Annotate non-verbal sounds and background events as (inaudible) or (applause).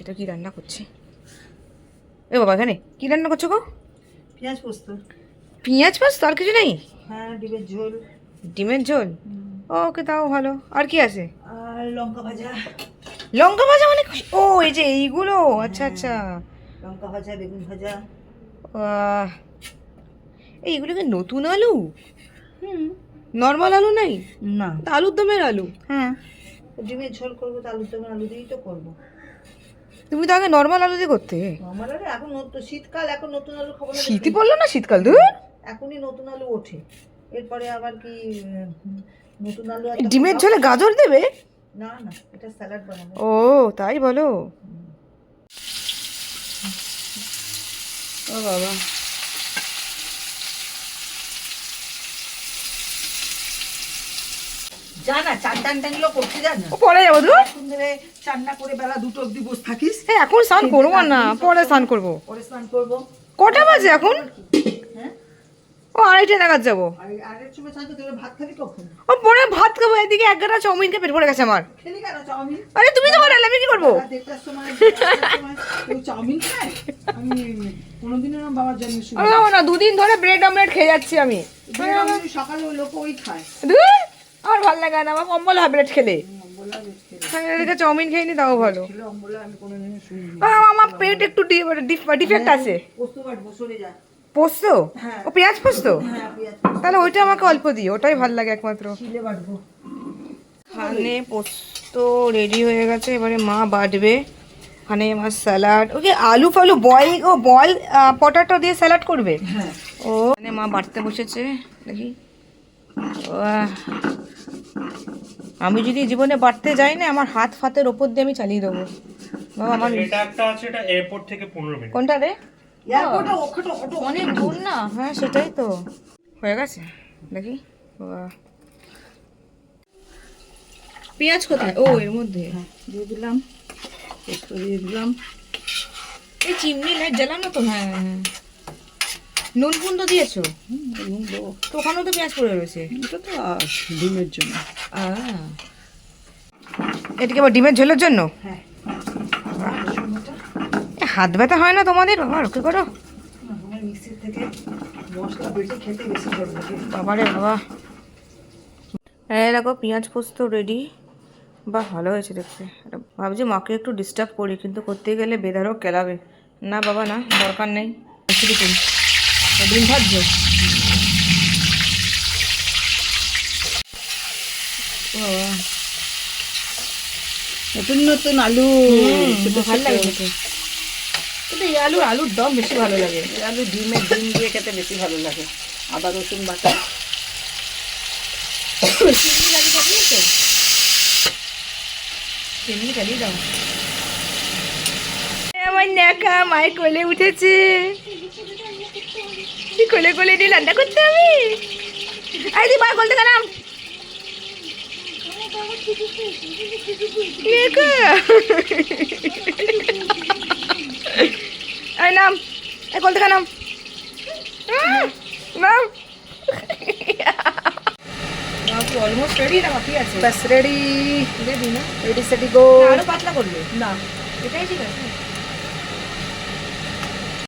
এটা কি রান্না করছে? এ বাবা এখানে কি রান্না করছ গো? পেঁয়াজ পোস্ত। পেঁয়াজ পোস্ত? আর কিছু নেই? হ্যাঁ ডিমের ঝোল। ডিমের ঝোল? ওকে তাও ভালো। আর কি আছে? আর লঙ্কা ভাজা। লঙ্কা ভাজা মানে ও এই যে এইগুলো? আচ্ছা আচ্ছা। লঙ্কা ভাজা বেগুন ভাজা। আহ, এই এগুলো কি নতুন আলু? হুম। নর্মাল আলু নাই? না। আলুর দমের আলু? হ্যাঁ। ডিমের ঝোল করব তো আলুর দমের আলু দিয়েই তো করব। তুমি তো আগে নর্মাল আলু দিয়ে করতে। নর্মাল আলু? এখন নতুন শীতকাল এখন নতুন আলু খাব না শীতই পড়ল না শীতকাল তুই এখনই নতুন আলু ওঠে। এরপরে আবার কি নতুন আলু ডিমের ঝোলে গাজর দেবে? না না এটা স্যালাড বানাবো ও তাই বলো। ও বাবা। জানা চান টান টানগুলো করতে পরে যাব ধুর করে বেলা দুটো অবধি বসে থাকিস। হ্যাঁ এখন স্নান করব না পরে স্নান করব। পরে স্নান করব। কটা বাজে এখন? হ্যাঁ? ও আড়াইটে নাগাদ যাব। ও পরে ভাত খাব এদিকে এক গাড়া চাউমিন খেয়ে পেট ভরে গেছে আমার। আরে তুমি তো বানালে আমি কি করব? না না দুদিন ধরে ব্রেড অমলেট খেয়ে যাচ্ছি আমি। সকালে ওই লোক ওই খায়। আমার ভালো লাগে না আমার কম্বল হয় ব্রেড খেলে। হ্যাঁ, চাউমিন খেয়ে নি তাও ভালো। আমার পেট একটু ডিফেক্ট আছে। পোস্ত বাটবো সরে যা। পোস্ত? হ্যাঁ। ও পেঁয়াজ পোস্ত? হ্যাঁ তাহলে ওইটা আমাকে অল্প দিও ওটাই ভালো লাগে একমাত্র। এখানে পোস্ত রেডি হয়ে গেছে এবারে মা বাটবে। ওখানে আমার স্যালাড ওকে আলু ফালু বয়েল ও বয়েল পটাটো দিয়ে স্যালাড করবে? হ্যাঁ। ও মানে মা বাটতে বসেছে দেখি। আমি যদি জীবনে বাড়তে যাই না আমার হাত ফাতের ওপর দিয়ে আমি চালিয়ে দেবো। বাবা আমার এটা একটা আছে এটা এয়ারপোর্ট থেকে পনেরো মিনিট। কোনটা রে? এয়ারপোর্টে ওখানে অনেক দূর না? হ্যাঁ সেটাই তো। হয়ে গেছে? দেখি। বাহ। পেঁয়াজ কোথায়? ও এর মধ্যে। দিয়ে দিলাম। দিয়ে দিলাম। এই চিমনি লাইট জ্বালানো তো। হ্যাঁ হ্যাঁ। নুন ফুন তো দিয়েছ? নুন দেবো। তো ওখানেও তো পেঁয়াজ পড়ে রয়েছে। এটা তো ডিমের জন্য। এটা কি আবার ডিমের ঝোলের জন্য? হ্যাঁ। হাত ব্যথা হয় না তোমাদের? বাবা রক্ষে করো। বাবারে বাবা এই দেখো পেঁয়াজ পোস্ত রেডি বাহ ভালো হয়েছে দেখতে। ভাবছি মাকে একটু ডিস্টার্ব করি কিন্তু করতে গেলে বেদারও কেলাবে। না বাবা না দরকার নেই। শুরু করি ডিম বাবা। নতুন নতুন আলু ভালো লাগে কিন্তু এই আলু আলুর দম বেশি ভালো লাগে। এই আলু ডিমের ডিম দিয়ে খেতে বেশি ভালো লাগে। আদা রসুন বাটা। (coughs) চিনি গাড়ি চালিয়ে তো চিনি চালিয়ে দাও। আমার ন্যাকা মায়ের কোলে উঠেছে। তুই কোলে কোলে নিয়ে রান্না করতে হবে আরে তুই মা কোল থেকে নাম। ন্যাকা। আরে নাম এই কোল থেকে নাম। নাম। অলমোস্ট রেডি না বাকি আছে? রেডি রেডি না? রেডি সেটি গো আরও পাতলা করবে? না। এটাই ঠিক আছে।